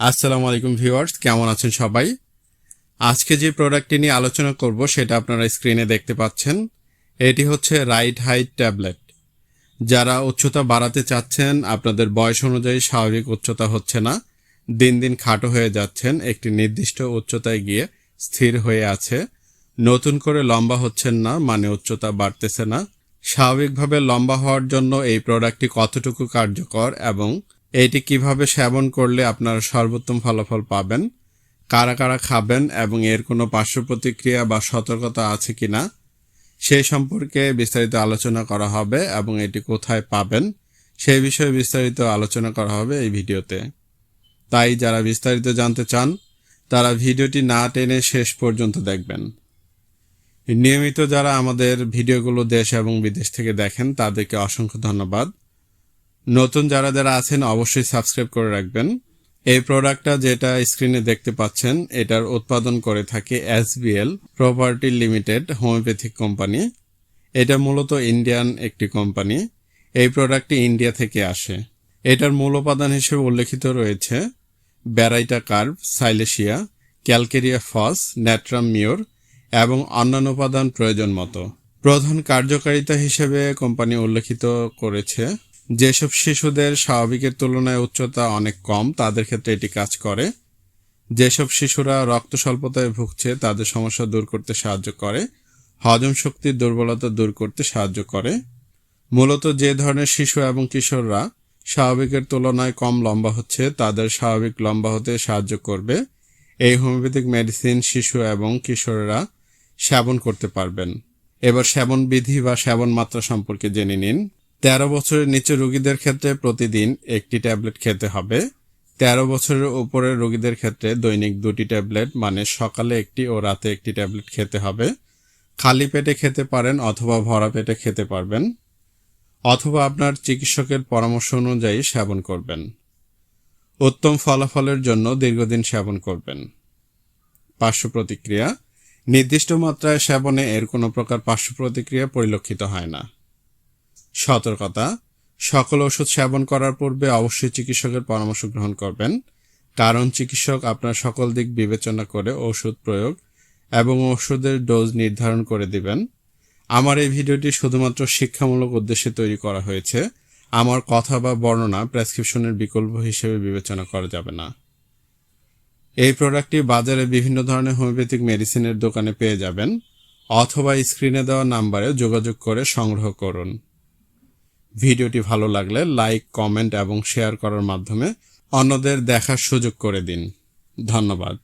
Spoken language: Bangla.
আসসালামু আলাইকুম ভিউয়ার্স, কেমন আছেন সবাই? আজকে যে প্রোডাক্টটি নিয়ে আলোচনা করব, সেটা আপনারা স্ক্রিনে দেখতে পাচ্ছেন। এটি হচ্ছে রাইট হাইট ট্যাবলেট যারা উচ্চতা বাড়াতে চাচ্ছেন, আপনাদের বয়স অনুযায়ী স্বাভাবিক উচ্চতা হচ্ছে না, দিন দিন খাটো হয়ে যাচ্ছেন, একটি নির্দিষ্ট উচ্চতায় গিয়ে স্থির হয়ে আছে। নতুন করে লম্বা হচ্ছেন না মানে উচ্চতা বাড়তেছে না। স্বাভাবিকভাবে লম্বা হওয়ার জন্য এই প্রোডাক্টটি কতটুকু কার্যকর এবং এটি কীভাবে সেবন করলে আপনারা সর্বোত্তম ফলাফল পাবেন, কারা কারা খাবেন এবং এর কোনো পার্শ্ব প্রতিক্রিয়া বা সতর্কতা আছে কি না সেই সম্পর্কে বিস্তারিত আলোচনা করা হবে এবং এটি কোথায় পাবেন সেই বিষয়ে বিস্তারিত আলোচনা করা হবে এই ভিডিওতে। তাই যারা বিস্তারিত জানতে চান, তারা ভিডিওটি না টেনে শেষ পর্যন্ত দেখবেন। নিয়মিত যারা আমাদের ভিডিওগুলো দেশ এবং বিদেশ থেকে দেখেন, তাদেরকে অসংখ্য ধন্যবাদ। নতুন যারা যারা আছেন, অবশ্যই সাবস্ক্রাইব করে রাখবেন। এই প্রোডাক্টটা যেটা স্ক্রিনে দেখতে পাচ্ছেন, এটার উৎপাদন করে থাকে SBL property limited homeopathic company এটা মূলত ইন্ডিয়ান একটি কোম্পানি এই প্রোডাক্টটি ইন্ডিয়া থেকে আসে। এটার মূল উপাদান হিসেবে উল্লেখিত রয়েছে baryta carb silicea calcarea phos natrum mur এবং অন্যান্য উপাদান প্রয়োজন মতো। প্রধান কার্যকারিতা হিসেবে কোম্পানি উল্লেখিত করেছে যেসব শিশুদের স্বাভাবিকের তুলনায় উচ্চতা অনেক কম, তাদের ক্ষেত্রে এটি কাজ করে। যেসব শিশুরা রক্ত স্বল্পতায় ভুগছে, তাদের সমস্যা দূর করতে সাহায্য করে। হজম শক্তির দুর্বলতা দূর করতে সাহায্য করে। মূলত যে ধরনের শিশু এবং কিশোররা স্বাভাবিকের তুলনায় কম লম্বা হচ্ছে, তাদের স্বাভাবিক লম্বা হতে সাহায্য করবে। এই হোমিওপ্যাথিক মেডিসিন শিশু এবং কিশোররা সেবন করতে পারবেন। এবার সেবন বিধি বা সেবন মাত্রা সম্পর্কে জেনে নিন। তেরো বছরের নিচে রোগীদের ক্ষেত্রে প্রতিদিন একটি ট্যাবলেট খেতে হবে। তেরো বছরের উপরের রোগীদের ক্ষেত্রে দৈনিক দুটি ট্যাবলেট মানে সকালে একটি ও রাতে একটি ট্যাবলেট খেতে হবে। খালি পেটে খেতে পারেন অথবা ভরা পেটে খেতে পারবেন। অথবা আপনার চিকিৎসকের পরামর্শ অনুযায়ী সেবন করবেন। উত্তম ফলাফলের জন্য দীর্ঘদিন সেবন করবেন। পার্শ্ব প্রতিক্রিয়া নির্দিষ্ট মাত্রায় সেবনে এর কোনো প্রকার পার্শ্ব প্রতিক্রিয়া পরিলক্ষিত হয় না। সতর্কতা, সকল ওষুধ সেবন করার পূর্বে অবশ্যই চিকিৎসকের পরামর্শ গ্রহণ করবেন। কারণ চিকিৎসক আপনার সকল দিক বিবেচনা করে ওষুধ প্রয়োগ এবং ওষুধের ডোজ নির্ধারণ করে দিবেন। আমার এই ভিডিওটি শুধুমাত্র শিক্ষামূলক উদ্দেশ্যে তৈরি করা হয়েছে। আমার কথা বা বর্ণনা প্রেসক্রিপশনের বিকল্প হিসেবে বিবেচনা করা যাবে না। এই প্রোডাক্টটি বাজারে বিভিন্ন ধরনের হোমিওপ্যাথিক মেডিসিনের দোকানে পেয়ে যাবেন অথবা স্ক্রিনে দেওয়া নাম্বারে যোগাযোগ করে সংগ্রহ করুন। ভিডিওটি ভালো লাগলে লাইক, কমেন্ট এবং শেয়ার করার মাধ্যমে অন্যদের দেখার সুযোগ করে দিন। ধন্যবাদ।